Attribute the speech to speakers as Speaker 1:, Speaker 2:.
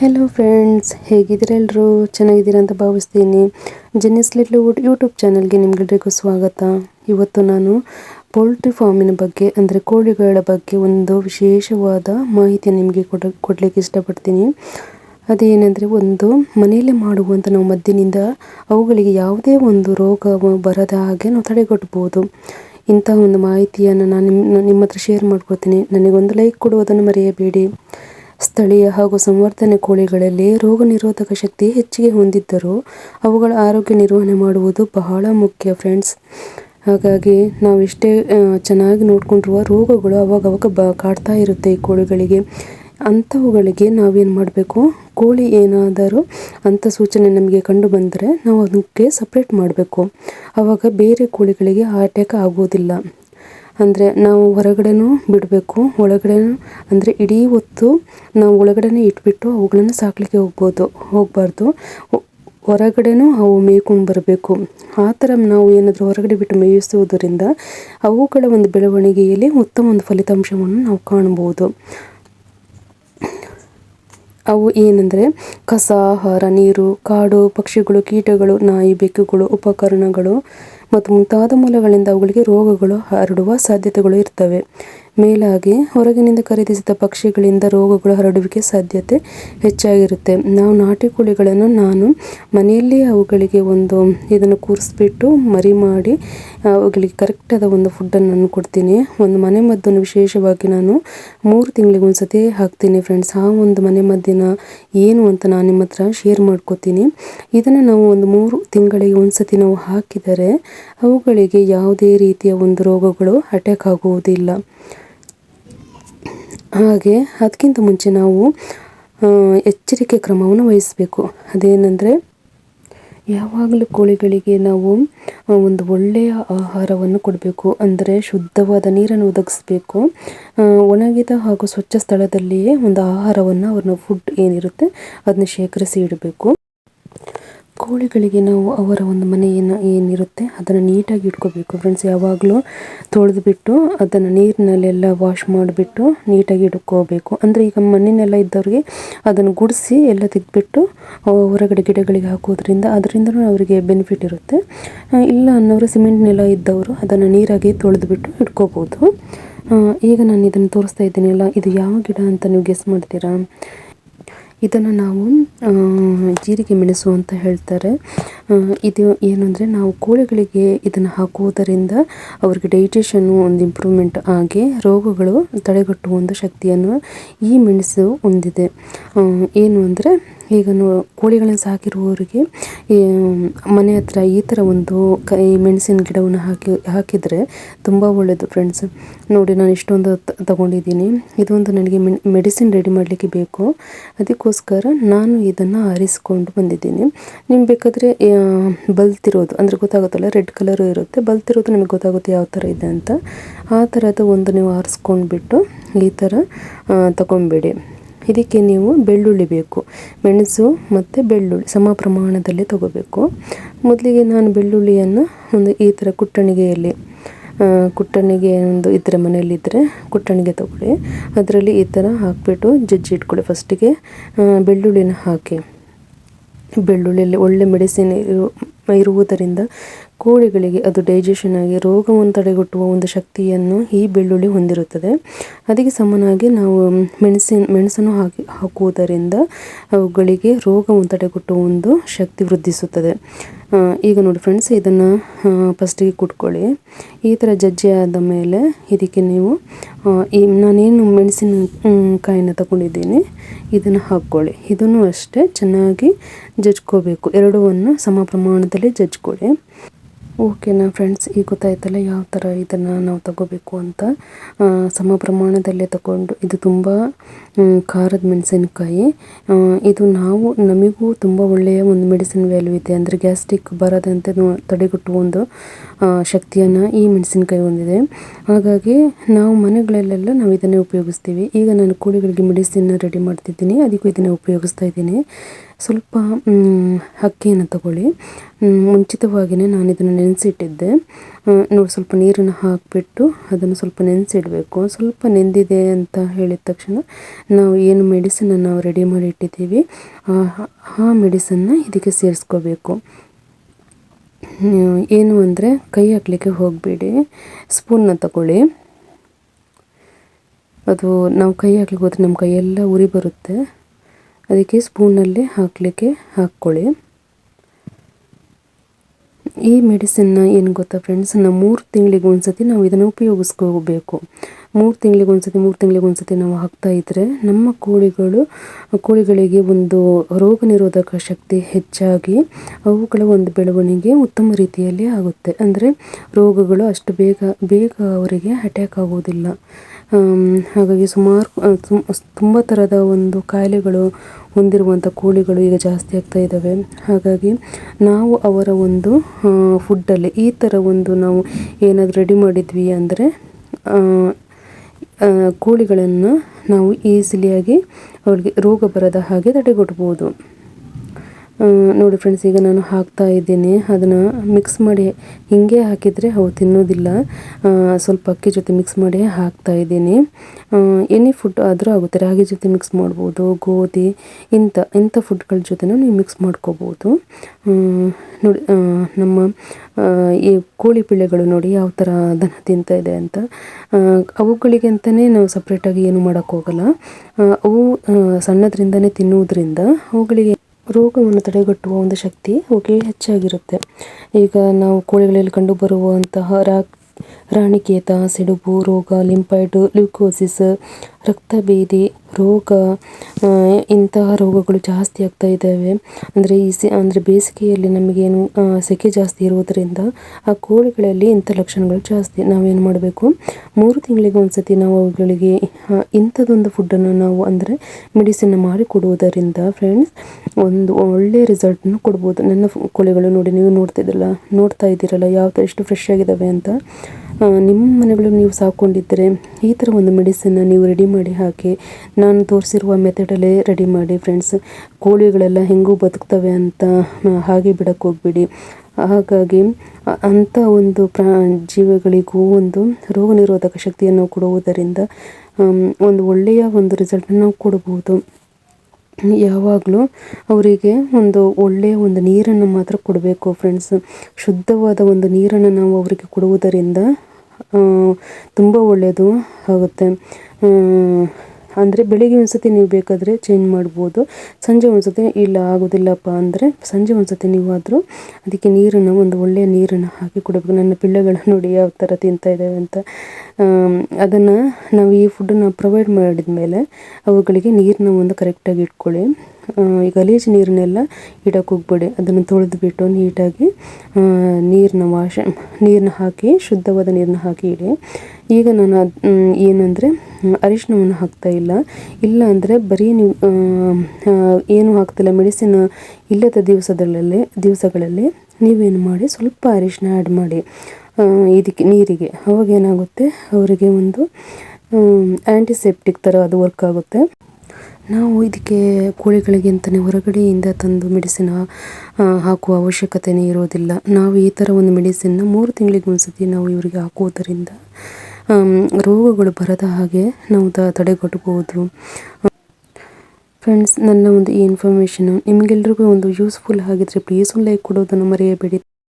Speaker 1: Hello friends ಹೇಗಿದ್ದೀರ ಎಲ್ಲರೂ ಚೆನ್ನಾಗಿದ್ದೀರಾ ಅಂತ ಭಾವಿಸ್ತೀನಿ. ಜೆನ್ನಿಸ್ ಲಿಟ್ಲ್ ವುಡ್ ಯೂಟ್ಯೂಬ್ ಚಾನಲ್ಗೆ ನಿಮ್ಗೆಲ್ರಿಗೂ ಸ್ವಾಗತ. ಇವತ್ತು ನಾನು ಪೋಲ್ಟ್ರಿ ಫಾರ್ಮಿನ ಬಗ್ಗೆ, ಅಂದರೆ ಕೋಳಿಗಳ ಬಗ್ಗೆ ಒಂದು ವಿಶೇಷವಾದ ಮಾಹಿತಿ ನಿಮಗೆ ಕೊಡ, ಕೊಡಲಿಕ್ಕೆ ಇಷ್ಟಪಡ್ತೀನಿ. ಅದೇನೆಂದರೆ ಒಂದು, ಮನೆಯಲ್ಲೇ ಮಾಡುವಂಥ ನಾವು ಮದ್ದಿನಿಂದ ಅವುಗಳಿಗೆ ಯಾವುದೇ ಒಂದು ರೋಗ ಬರದ ಹಾಗೆ ನಾವು ತಡೆಗಟ್ಟಬಹುದು. ಇಂತಹ ಒಂದು ಮಾಹಿತಿಯನ್ನು ನಾನು ನಿಮ್ಮ ನಿಮ್ಮ ಹತ್ರ ಶೇರ್ ಮಾಡ್ಕೊಳ್ತೀನಿ ನನಗೊಂದು ಲೈಕ್ ಕೊಡುವುದನ್ನು ಮರೆಯಬೇಡಿ. ಸ್ಥಳೀಯ ಹಾಗೂ ಸಂವರ್ಧನೆ ಕೋಳಿಗಳಲ್ಲಿ ರೋಗ ನಿರೋಧಕ ಶಕ್ತಿ ಹೆಚ್ಚಿಗೆ ಹೊಂದಿದ್ದರೂ ಅವುಗಳ ಆರೋಗ್ಯ ನಿರ್ವಹಣೆ ಮಾಡುವುದು ಬಹಳ ಮುಖ್ಯ ಫ್ರೆಂಡ್ಸ್. ಹಾಗಾಗಿ ನಾವು ಎಷ್ಟೇ ಚೆನ್ನಾಗಿ ನೋಡಿಕೊಂಡಿರುವ ರೋಗಗಳು ಅವಾಗ ಬ, ಕಾಡ್ತಾ ಇರುತ್ತೆ ಈ ಕೋಳಿಗಳಿಗೆ. ಅಂಥವುಗಳಿಗೆ ನಾವೇನು ಮಾಡಬೇಕು? ಕೋಳಿ ಏನಾದರೂ ಅಂಥ ಸೂಚನೆ ನಮಗೆ ಕಂಡು ಬಂದರೆ ನಾವು ಅದಕ್ಕೆ ಸಪ್ರೇಟ್ ಮಾಡಬೇಕು. ಆವಾಗ ಬೇರೆ ಕೋಳಿಗಳಿಗೆ ಆ ಅಟ್ಯಾಕ್ ಆಗೋದಿಲ್ಲ ಅಂದರೆ ನಾವು ಹೊರಗಡೆನೂ ಬಿಡಬೇಕು. ಒಳಗಡೆನೂ ಅಂದರೆ ಇಡೀ ಹೊತ್ತು ನಾವು ಒಳಗಡೆನೇ ಇಟ್ಬಿಟ್ಟು ಅವುಗಳನ್ನು ಸಾಕಲಿಕ್ಕೆ ಹೋಗ್ಬೋದು, ಹೋಗಬಾರ್ದು. ಹೊರಗಡೆನೂ ಅವು ಮೇಯ್ಕೊಂಡು ಬರಬೇಕು. ಆ ಥರ ನಾವು ಏನಾದರೂ ಹೊರಗಡೆ ಬಿಟ್ಟು ಮೇಯಿಸುವುದರಿಂದ ಅವುಗಳ ಒಂದು ಬೆಳವಣಿಗೆಯಲ್ಲಿ ಉತ್ತಮ ಒಂದು ಫಲಿತಾಂಶವನ್ನು ನಾವು ಕಾಣ್ಬೋದು. ಅವು ಏನಂದರೆ ಕಸ, ಆಹಾರ, ನೀರು, ಕಾಡು, ಪಕ್ಷಿಗಳು, ಕೀಟಗಳು, ನಾಯಿ, ಬೆಕ್ಕುಗಳು, ಉಪಕರಣಗಳು ಮತ್ತು ಮುಂತಾದ ಮೂಲಗಳಿಂದ ಅವುಗಳಿಗೆ ರೋಗಗಳು ಹರಡುವ ಸಾಧ್ಯತೆಗಳು ಇರ್ತವೆ. ಮೇಲಾಗಿ ಹೊರಗಿನಿಂದ ಖರೀದಿಸಿದ ಪಕ್ಷಿಗಳಿಂದ ರೋಗಗಳು ಹರಡುವಿಕೆ ಸಾಧ್ಯತೆ ಹೆಚ್ಚಾಗಿರುತ್ತೆ. ನಾವು ನಾಟಿ ಕೋಳಿಗಳನ್ನು ನಾನು ಮನೆಯಲ್ಲೇ ಅವುಗಳಿಗೆ ಒಂದು ಇದನ್ನು ಕೂರಿಸ್ಬಿಟ್ಟು ಮರಿ ಮಾಡಿ ಅವುಗಳಿಗೆ ಕರೆಕ್ಟಾದ ಒಂದು ಫುಡ್ಡನ್ನು ನಾನು ಕೊಡ್ತೀನಿ. ಒಂದು ಮನೆ ಮದ್ದನ್ನು ವಿಶೇಷವಾಗಿ ನಾನು ಮೂರು ತಿಂಗಳಿಗೆ ಒಂದು ಸತಿ ಹಾಕ್ತೀನಿ ಫ್ರೆಂಡ್ಸ್ ಆ ಒಂದು ಮನೆ ಮದ್ದಿನ ಏನು ಅಂತ ನಾನು ನಿಮ್ಮ ಹತ್ರ ಶೇರ್ ಮಾಡ್ಕೋತೀನಿ. ಇದನ್ನು ನಾವು ಒಂದು ಮೂರು ತಿಂಗಳಿಗೆ ಒಂದು ಸತಿ ನಾವು ಹಾಕಿದರೆ ಅವುಗಳಿಗೆ ಯಾವುದೇ ರೀತಿಯ ಒಂದು ರೋಗಗಳು ಅಟ್ಯಾಕ್ ಆಗುವುದಿಲ್ಲ. ಹಾಗೆ ಅದಕ್ಕಿಂತ ಮುಂಚೆ ನಾವು ಎಚ್ಚರಿಕೆ ಕ್ರಮವನ್ನು ವಹಿಸಬೇಕು. ಅದೇನೆಂದರೆ, ಯಾವಾಗಲೂ ಕೋಳಿಗಳಿಗೆ ನಾವು ಒಂದು ಒಳ್ಳೆಯ ಆಹಾರವನ್ನು ಕೊಡಬೇಕು. ಅಂದರೆ ಶುದ್ಧವಾದ ನೀರನ್ನು ಒದಗಿಸ್ಬೇಕು. ಒಣಗಿದ ಹಾಗೂ ಸ್ವಚ್ಛ ಸ್ಥಳದಲ್ಲಿಯೇ ಒಂದು ಆಹಾರವನ್ನು, ಅವ್ರನ್ನ ಫುಡ್ ಏನಿರುತ್ತೆ ಅದನ್ನ ಶೇಖರಿಸಿ ಇಡಬೇಕು. ಕೋಳಿಗಳಿಗೆ ನಾವು ಅವರ ಒಂದು ಮನೆಯನ್ನು ಏನಿರುತ್ತೆ, ಅದನ್ನು ನೀಟಾಗಿ ಇಟ್ಕೋಬೇಕು. ಫ್ರೆಂಡ್ಸ್ ಯಾವಾಗಲೂ ತೊಳೆದುಬಿಟ್ಟು ಅದನ್ನು ನೀರಿನಲ್ಲೆಲ್ಲ ವಾಶ್ ಮಾಡಿಬಿಟ್ಟು ನೀಟಾಗಿ ಇಟ್ಕೋಬೇಕು. ಅಂದರೆ ಈಗ ಮಣ್ಣಿನೆಲ್ಲ ಇದ್ದವ್ರಿಗೆ ಅದನ್ನು ಗುಡಿಸಿ ಎಲ್ಲ ತೆಗೆದುಬಿಟ್ಟು ಹೊರಗಡೆ ಗಿಡಗಳಿಗೆ ಹಾಕೋದ್ರಿಂದ ಅದರಿಂದ ಅವರಿಗೆ ಬೆನಿಫಿಟ್ ಇರುತ್ತೆ. ಇಲ್ಲ ಅನ್ನೋರು ಸಿಮೆಂಟ್ ನೆಲ ಇದ್ದವರು ಅದನ್ನು ನೀರಾಗಿ ತೊಳೆದುಬಿಟ್ಟು ಇಟ್ಕೋಬೋದು. ಈಗ ನಾನು ಇದನ್ನು ತೋರಿಸ್ತಾ ಇದ್ದೀನಲ್ಲ, ಇದು ಯಾವ ಗಿಡ ಅಂತ ನೀವು ಗೆಸ್ ಮಾಡ್ತೀರಾ? ಇದನ್ನು ನಾವು ಜೀರಿಗೆ ಮೆಣಸು ಅಂತ ಹೇಳ್ತಾರೆ. ಇದು ಏನಂದರೆ ನಾವು ಕೋಳಿಗಳಿಗೆ ಇದನ್ನು ಹಾಕುವುದರಿಂದ ಅವ್ರಿಗೆ ಡೈಜೆಷನ್ನು ಒಂದು ಇಂಪ್ರೂವ್ಮೆಂಟ್ ಆಗಿ ರೋಗಗಳು ತಡೆಗಟ್ಟುವ ಒಂದು ಶಕ್ತಿಯನ್ನು ಈ ಮೆಣಸು ಹೊಂದಿದೆ. ಏನು ಅಂದರೆ ಈಗ ಕೋಳಿಗಳನ್ನು ಸಾಕಿರುವವರಿಗೆ ಮನೆ ಹತ್ರ ಈ ತರ ಒಂದು ಕೈ, ಮೆಣಸಿನ ಗಿಡವನ್ನು ಹಾಕಿ, ಹಾಕಿದ್ರೆ ತುಂಬಾ ಒಳ್ಳೇದು ಫ್ರೆಂಡ್ಸ್ ನೋಡಿ, ನಾನು ಇಷ್ಟೊಂದು ತಗೊಂಡಿದ್ದೀನಿ. ಇದೊಂದು ನನಗೆ ಮೆಡಿಸಿನ್ ರೆಡಿ ಮಾಡಲಿಕ್ಕೆ ಬೇಕು. ಅದಕ್ಕೋಸ್ಕರ ನಾನು ಇದನ್ನು ಆರಿಸಿಕೊಂಡು ಬಂದಿದ್ದೀನಿ. ನಿಮ್ಗೆ ಬೇಕಾದರೆ ಬಲ್ತಿರೋದು, ಅಂದರೆ ಗೊತ್ತಾಗುತ್ತಲ್ಲ, ರೆಡ್ ಕಲರು ಇರುತ್ತೆ. ಬಲ್ತಿರೋದು ನಿಮಗೆ ಗೊತ್ತಾಗುತ್ತೆ ಯಾವ ಥರ ಇದೆ ಅಂತ. ಆ ಥರದ ಒಂದು ನೀವು ಆರಿಸ್ಕೊಂಡ್ಬಿಟ್ಟು ಈ ಥರ ತಗೊಂಬೇಡಿ ಇದಕ್ಕೆ ನೀವು ಬೆಳ್ಳುಳ್ಳಿ ಬೇಕು, ಮೆಣಸು ಮತ್ತು ಬೆಳ್ಳುಳ್ಳಿ ಸಮ ಪ್ರಮಾಣದಲ್ಲಿ ತಗೋಬೇಕು. ಮೊದಲಿಗೆ ನಾನು ಬೆಳ್ಳುಳ್ಳಿಯನ್ನು ಒಂದು ಈ ಥರ ಕುಟ್ಟಣಿಗೆಯಲ್ಲಿ ಕುಟ್ಟಣಿಗೆ ಒಂದು ಇದ್ದರೆ ಮನೆಯಲ್ಲಿದ್ದರೆ ಕುಟ್ಟಣಿಗೆ ತಗೊಳ್ಳಿ. ಅದರಲ್ಲಿ ಈ ಥರ ಹಾಕಿಬಿಟ್ಟು ಜಜ್ಜಿ ಇಟ್ಕೊಳ್ಳಿ. ಫಸ್ಟಿಗೆ ಬೆಳ್ಳುಳ್ಳಿನ ಹಾಕಿ, ಬೆಳ್ಳುಳ್ಳಿಯಲ್ಲಿ ಒಳ್ಳೆ ಮೆಡಿಸಿನ್ ಇರು, ಇರುವುದರಿಂದ ಕೋಳಿಗಳಿಗೆ ಅದು ಡೈಜೆಷನ್ ಆಗಿ ರೋಗವನ್ನು ತಡೆಗಟ್ಟುವ ಒಂದು ಶಕ್ತಿಯನ್ನು ಈ ಬೆಳ್ಳುಳ್ಳಿ ಹೊಂದಿರುತ್ತದೆ. ಅದಕ್ಕೆ ಸಮನಾಗಿ ನಾವು ಮೆಣಸಿನ, ಮೆಣಸನ್ನು ಹಾಕಿ, ಹಾಕುವುದರಿಂದ ಅವುಗಳಿಗೆ ರೋಗವನ್ನು ತಡೆಗಟ್ಟುವ ಒಂದು ಶಕ್ತಿ ವೃದ್ಧಿಸುತ್ತದೆ. ಈಗ ನೋಡಿ ಫ್ರೆಂಡ್ಸ್ ಇದನ್ನು ಫಸ್ಟಿಗೆ ಕುಟ್ಕೊಳ್ಳಿ. ಈ ಥರ ಜಜ್ಜಿ ಆದ ಮೇಲೆ ಇದಕ್ಕೆ ನೀವು ಈ ನಾನೇನು ಮೆಣಸಿನ ಕಾಯಿನ ತಗೊಂಡಿದ್ದೀನಿ, ಇದನ್ನು ಹಾಕ್ಕೊಳ್ಳಿ. ಇದನ್ನು ಅಷ್ಟೇ ಚೆನ್ನಾಗಿ ಜಜ್ಕೋಬೇಕು ಎರಡವನ್ನು ಸಮ ಪ್ರಮಾಣದಲ್ಲಿ ಜಜ್ಕೊಳ್ಳಿ ಓಕೆನಾ ಫ್ರೆಂಡ್ಸ್ ಈಗ ಗೊತ್ತಾಯ್ತಲ್ಲ ಯಾವ ಥರ ಇದನ್ನು ನಾವು ತಗೋಬೇಕು ಅಂತ. ಸಮ ಪ್ರಮಾಣದಲ್ಲೇ ತಗೊಂಡು, ಇದು ತುಂಬ ಖಾರದ ಮೆಣಸಿನಕಾಯಿ. ಇದು ನಾವು, ನಮಗೂ ತುಂಬ ಒಳ್ಳೆಯ ಒಂದು ಮೆಡಿಸಿನ್ ವ್ಯಾಲ್ಯೂ ಇದೆ. ಅಂದರೆ ಗ್ಯಾಸ್ಟ್ರಿಕ್ ಬರದಂತೆ ತಡೆಗಟ್ಟುವ ಒಂದು ಶಕ್ತಿಯನ್ನು ಈ ಮೆಣಸಿನಕಾಯಿ ಹೊಂದಿದೆ. ಹಾಗಾಗಿ ನಾವು ಮನೆಗಳಲ್ಲೆಲ್ಲ ನಾವು ಇದನ್ನೇ ಉಪಯೋಗಿಸ್ತೀವಿ. ಈಗ ನಾನು ಕೋಳಿಗಳಿಗೆ ಮೆಡಿಸಿನ್ನ ರೆಡಿ ಮಾಡ್ತಿದ್ದೀನಿ. ಅದಕ್ಕೂ ಇದನ್ನೇ ಉಪಯೋಗಿಸ್ತಾ ಇದ್ದೀನಿ. ಸ್ವಲ್ಪ ಅಕ್ಕಿಯನ್ನು ತಗೊಳ್ಳಿ. ಮುಂಚಿತವಾಗಿಯೇ ನಾನು ಇದನ್ನು ನೆನೆಸಿಟ್ಟಿದ್ದೆ. ನೋಡಿ, ಸ್ವಲ್ಪ ನೀರನ್ನು ಹಾಕಿಬಿಟ್ಟು ಅದನ್ನು ಸ್ವಲ್ಪ ನೆನೆಸಿಡಬೇಕು. ಸ್ವಲ್ಪ ನೆಂದಿದೆ ಅಂತ ಹೇಳಿದ ತಕ್ಷಣ ನಾವು ಏನು ಮೆಡಿಸಿನನ್ನು ನಾವು ರೆಡಿ ಮಾಡಿ ಇಟ್ಟಿದ್ದೀವಿ ಆ- ಮೆಡಿಸನ್ನ ಇದಕ್ಕೆ ಸೇರಿಸ್ಕೋಬೇಕು. ಏನು ಅಂದರೆ ಕೈ ಹಾಕಲಿಕ್ಕೆ ಹೋಗಬೇಡಿ. ಸ್ಪೂನ್ನ ತಗೊಳ್ಳಿ. ಅದು ನಾವು ಕೈ ಹಾಕ್ಲಿಕ್ಕೆ ಹೋದರೆ ನಮ್ಮ ಕೈಯೆಲ್ಲ ಉರಿ ಬರುತ್ತೆ. ಅದಕ್ಕೆ ಸ್ಪೂನಲ್ಲಿ ಹಾಕಲಿಕ್ಕೆ ಹಾಕ್ಕೊಳ್ಳಿ. ಈ ಮೆಡಿಸಿನ್ನ ಏನು ಗೊತ್ತಾ ಫ್ರೆಂಡ್ಸ್ ನಾವು ಮೂರು ತಿಂಗಳಿಗೆ ಒಂದ್ಸತಿ ನಾವು ಇದನ್ನು ಉಪಯೋಗಿಸ್ಕೋಬೇಕು. ಮೂರು ತಿಂಗಳಿಗೆ ಒಂದ್ಸತಿ, ಮೂರು ತಿಂಗಳಿಗೆ ಒಂದ್ಸತಿ ನಾವು ಹಾಕ್ತಾ ಇದ್ದರೆ ನಮ್ಮ ಕೋಳಿಗಳು, ಕೋಳಿಗಳಿಗೆ ಒಂದು ರೋಗ ನಿರೋಧಕ ಶಕ್ತಿ ಹೆಚ್ಚಾಗಿ ಅವುಗಳ ಒಂದು ಬೆಳವಣಿಗೆ ಉತ್ತಮ ರೀತಿಯಲ್ಲಿ ಆಗುತ್ತೆ. ಅಂದರೆ ರೋಗಗಳು ಅಷ್ಟು ಬೇಗ ಬೇಗ ಅವರಿಗೆ ಅಟ್ಯಾಕ್ ಆಗೋದಿಲ್ಲ. ಹಾಗಾಗಿ ಸುಮಾರು ತುಂಬ ಥರದ ಒಂದು ಕಾಯಿಲೆಗಳು ಹೊಂದಿರುವಂಥ ಕೋಳಿಗಳು ಈಗ ಜಾಸ್ತಿ ಆಗ್ತಾ ಇದ್ದಾವೆ ಹಾಗಾಗಿ ನಾವು ಅವರ ಒಂದು ಫುಡ್ಡಲ್ಲಿ ಈ ಥರ ಒಂದು ನಾವು ಏನಾದರೂ ರೆಡಿ ಮಾಡಿದ್ವಿ ಅಂದರೆ ಕೋಳಿಗಳನ್ನು ನಾವು ಈಸಿಲಿಯಾಗಿ ಅವರಿಗೆ ರೋಗ ಬರದ ಹಾಗೆ ತಡೆಗಟ್ಟಬಹುದು ಆ, ನೋಡಿ ಫ್ರೆಂಡ್ಸ್ ಈಗ ನಾನು ಹಾಕ್ತಾ ಇದ್ದೀನಿ. ಅದನ್ನು ಮಿಕ್ಸ್ ಮಾಡಿ ಹಿಂಗೆ ಹಾಕಿದರೆ ಅವು ತಿನ್ನೋದಿಲ್ಲ. ಸ್ವಲ್ಪ ಅಕ್ಕಿ ಜೊತೆ ಮಿಕ್ಸ್ ಮಾಡಿ ಹಾಕ್ತಾ ಇದ್ದೀನಿ. ಎನಿ ಫುಡ್ ಆದರೂ ಆಗುತ್ತೆ. ರಾಗಿ ಜೊತೆ ಮಿಕ್ಸ್ ಮಾಡ್ಬೋದು, ಗೋಧಿ, ಇಂಥ ಇಂಥ ಫುಡ್ಗಳ ಜೊತೆನೂ ನೀವು ಮಿಕ್ಸ್ ಮಾಡ್ಕೋಬೋದು. ನೋಡಿ ನಮ್ಮ ಈ ಕೋಳಿ ಪಿಳ್ಳೆಗಳು ನೋಡಿ ಯಾವ ಥರ ಅದನ್ನು ತಿಂತಾ ಇದೆ ಅಂತ. ಅವುಗಳಿಗೆ ಅಂತಲೇ ನಾವು ಸಪ್ರೇಟಾಗಿ ಏನು ಮಾಡೋಕ್ಕೋಗಲ್ಲ ಅವು ಸಣ್ಣದ್ರಿಂದನೇ ತಿನ್ನುವುದರಿಂದ ಅವುಗಳಿಗೆ ರೋಗವನ್ನು ತಡೆಗಟ್ಟುವ ಒಂದು ಶಕ್ತಿ ಅವಕ್ಕೆ ಹೆಚ್ಚಾಗಿರುತ್ತೆ. ಈಗ ನಾವು ಕೋಳಿಗಳಲ್ಲಿ ಕಂಡುಬರುವಂತಹ ರಾ, ರಾಣಿಕೇತ, ಸಿಡುಬು, ರೋಗ, ಲಿಂಪೈಡ್, ಲ್ಯೂಕೋಸಿಸ್ ರಕ್ತಭೇದಿ ರೋಗ ಇಂತಹ ರೋಗಗಳು ಜಾಸ್ತಿ ಆಗ್ತಾ ಇದ್ದಾವೆ. ಅಂದರೆ ಈ ಅಂದರೆ ಬೇಸಿಗೆಯಲ್ಲಿ ನಮಗೇನು ಏನು ಸೆಕೆ ಜಾಸ್ತಿ ಇರುವುದರಿಂದ ಆ ಕೋಳಿಗಳಲ್ಲಿ ಇಂಥ ಲಕ್ಷಣಗಳು ಜಾಸ್ತಿ. ನಾವೇನು ಮಾಡಬೇಕು? ಮೂರು ತಿಂಗಳಿಗೆ ಒಂದ್ಸತಿ ನಾವು ಅವುಗಳಿಗೆ ಇಂಥದ್ದೊಂದು ಫುಡ್ಡನ್ನು ನಾವು ಅಂದರೆ ಮೆಡಿಸಿನ್ ಮಾಡಿ ಕೊಡುವುದರಿಂದ ಫ್ರೆಂಡ್ಸ್ ಒಂದು ಒಳ್ಳೆಯ ರಿಸಲ್ಟನ್ನು ಕೊಡ್ಬೋದು. ನನ್ನ ಕೋಳಿಗಳು ನೋಡಿ, ನೀವು ನೋಡ್ತಿದ್ದಲ್ಲ ನೋಡ್ತಾ ಇದ್ದೀರಲ್ಲ ಯಾವ ಥರ ಎಷ್ಟು ಫ್ರೆಶ್ ಆಗಿದ್ದಾವೆ ಅಂತ. ನಿಮ್ಮ ಮನೆಗಳು ನೀವು ಸಾಕೊಂಡಿದ್ದರೆ ಈ ಥರ ಒಂದು ಮೆಡಿಸಿನ್ನ ನೀವು ರೆಡಿ ಮಾಡಿ ಹಾಕಿ ನಾನು ತೋರಿಸಿರುವ ಮೆಥಡಲ್ಲೇ ರೆಡಿ ಮಾಡಿ ಫ್ರೆಂಡ್ಸ್ ಕೋಳಿಗಳೆಲ್ಲ ಹೆಂಗೂ ಬದುಕ್ತವೆ ಅಂತ ಹಾಗೆ ಬಿಡಕ್ಕೆ ಹೋಗ್ಬೇಡಿ. ಹಾಗಾಗಿ ಅಂಥ ಒಂದು ಪ್ರಾ, ಜೀವಿಗಳಿಗೂ ಒಂದು ರೋಗ ನಿರೋಧಕ ಶಕ್ತಿಯನ್ನು ಕೊಡುವುದರಿಂದ ಒಂದು ಒಳ್ಳೆಯ ಒಂದು ರಿಸಲ್ಟನ್ನು ನಾವು ಕೊಡ್ಬೋದು. ಯಾವಾಗಲೂ ಅವರಿಗೆ ಒಂದು ಒಳ್ಳೆಯ ಒಂದು ನೀರನ್ನು ಮಾತ್ರ ಕೊಡಬೇಕು ಫ್ರೆಂಡ್ಸ್ ಶುದ್ಧವಾದ ಒಂದು ನೀರನ್ನು ನಾವು ಅವರಿಗೆ ಕೊಡುವುದರಿಂದ ತುಂಬ ಒಳ್ಳೆಯದು ಆಗುತ್ತೆ. ಅಂದರೆ ಬೆಳಿಗ್ಗೆ ಒಂದ್ಸತಿ ನೀವು ಬೇಕಾದರೆ ಚೇಂಜ್ ಮಾಡ್ಬೋದು. ಸಂಜೆ ಒಂದ್ಸತಿ ಇಲ್ಲ ಆಗೋದಿಲ್ಲಪ್ಪ ಅಂದರೆ ಸಂಜೆ ಒಂದ್ಸತಿ ನೀವಾದರೂ ಅದಕ್ಕೆ ನೀರನ್ನು, ಒಂದು ಒಳ್ಳೆಯ ನೀರನ್ನು ಹಾಕಿ ಕೊಡಬೇಕು. ನನ್ನ ಪಿಳ್ಳೆಗಳನ್ನ ನೋಡಿ ಯಾವ ಥರ ತಿಂತಾ ಇದ್ದಾವೆ ಅಂತ. ಅದನ್ನು ನಾವು ಈ ಫುಡ್ಡನ್ನು ಪ್ರೊವೈಡ್ ಮಾಡಿದ ಮೇಲೆ ಅವುಗಳಿಗೆ ನೀರನ್ನ ಒಂದು ಕರೆಕ್ಟಾಗಿ ಇಟ್ಕೊಳ್ಳಿ. ಗಲೀಜು ನೀರನ್ನೆಲ್ಲ ಇಡಕ್ಕೆ ಹೋಗ್ಬೇಡಿ. ಅದನ್ನು ತೊಳೆದ್ಬಿಟ್ಟು ನೀಟಾಗಿ ನೀರನ್ನ ವಾಶ ನೀರನ್ನ ಹಾಕಿ, ಶುದ್ಧವಾದ ನೀರನ್ನ ಹಾಕಿ ಇಡಿ. ಈಗ ನಾನು ಏನಂದರೆ ಅರಿಶಿನವನ್ನು ಹಾಕ್ತಾ ಇಲ್ಲ. ಇಲ್ಲ ಅಂದರೆ ಬರೀ ನೀವು ಏನು ಹಾಕ್ತಿಲ್ಲ ಮೆಡಿಸಿನ್ ಇಲ್ಲದ ದಿವಸದಲ್ಲಿ ದಿವಸಗಳಲ್ಲಿ ನೀವೇನು ಮಾಡಿ, ಸ್ವಲ್ಪ ಅರಿಶಿನ ಆ್ಯಡ್ ಮಾಡಿ ಇದಕ್ಕೆ, ನೀರಿಗೆ. ಅವಾಗ ಏನಾಗುತ್ತೆ, ಅವರಿಗೆ ಒಂದು ಆ್ಯಂಟಿಸೆಪ್ಟಿಕ್ ಥರ ಅದು ವರ್ಕ್ ಆಗುತ್ತೆ. ನಾವು ಇದಕ್ಕೆ ಕೋಳಿಗಳಿಗೆ ಅಂತಲೇ ಹೊರಗಡೆಯಿಂದ ತಂದು ಮೆಡಿಸಿನ್ ಹಾಕುವ ಅವಶ್ಯಕತೆಯೇ ಇರೋದಿಲ್ಲ. ನಾವು ಈ ಥರ ಒಂದು ಮೆಡಿಸಿನ್ನ ಮೂರು ತಿಂಗಳಿಗೆ ಒಂದ್ಸತಿ ನಾವು ಇವರಿಗೆ ಹಾಕುವುದರಿಂದ ರೋಗಗಳು ಬರದ ಹಾಗೆ ನಾವು ತಡೆಗಟ್ಟಬಹುದು. ಫ್ರೆಂಡ್ಸ್ ನನ್ನ ಒಂದು ಈ ಇನ್ಫಾರ್ಮೇಷನ್ ನಿಮಗೆಲ್ಲರಿಗೂ ಒಂದು ಯೂಸ್ಫುಲ್ ಆಗಿದ್ರೆ ಪ್ಲೀಸ್ ಒಂದು ಲೈಕ್ ಕೊಡೋದನ್ನು ಮರೆಯಬೇಡಿ.